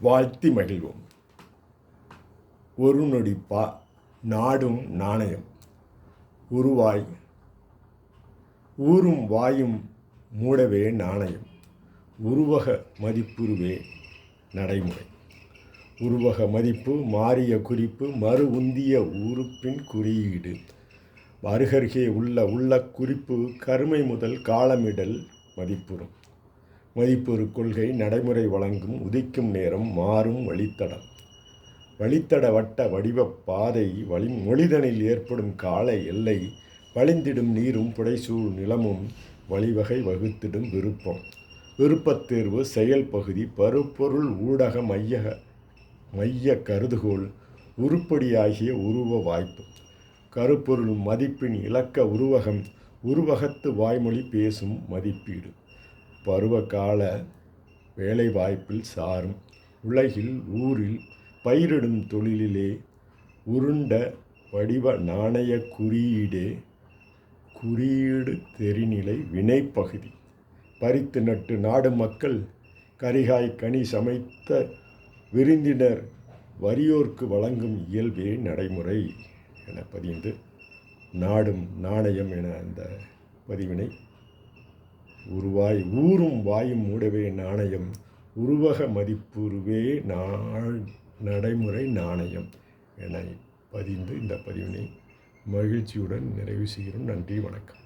வாழ்த்தி மகிழ்வோம். ஒரு நொடி பா நாடும் நாணயம். உருவாய் ஊரும் வாயும் மூடவே நாணயம். உருவக மதிப்புருவே நடைமுறை. உருவக மதிப்பு மாறிய குறிப்பு மறு உந்திய உறுப்பின் குறியீடு. அருகருகே உள்ள உள்ள குறிப்பு கருமை முதல் காலமிடல் மதிப்புறும். மதிப்பொரு கொள்கை நடைமுறை வழங்கும் உதிக்கும் நேரம் மாறும் வழித்தடம். வழித்தட வட்ட வடிவ பாதை வழி மொழிதனில் ஏற்படும் கால எல்லை வழிந்திடும் நீரும் புடைசூழ் நிலமும் வழிவகை வகுத்திடும் விருப்பம். விருப்பத் தேர்வு செயல் பகுதி பருப்பொருள் ஊடக மைய மைய கருதுகோள் உருப்படியாகிய உருவ வாய்ப்பு. கருப்பொருள் மதிப்பின் இலக்க உருவகம் உருவகத்து வாய்மொழி பேசும் மதிப்பீடு. பருவகால வேலைவாய்ப்பில் சாரும். உலகில் ஊரில் பயிரிடும் தொழிலிலே உருண்ட வடிவ நாணய குறியீடே குறியீடு தெரிநிலை வினைப்பகுதி. பறித்து நட்டு நாடு மக்கள் கரிகாய் கனி சமைத்த விருந்தினர் வறியோர்க்கு வழங்கும் இயல்பே நடைமுறை என பதிந்து நாடும் நாணயம் என அந்த பதிவினை உருவாய் ஊரும் வாயும் மூடவே நாணயம். உருவக மதிப்புருவே நாள் நடைமுறை நாணயம் என பதிந்து இந்த பதிவினை மகிழ்ச்சியுடன் நிறைவு செய்கிறோம். நன்றி வணக்கம்.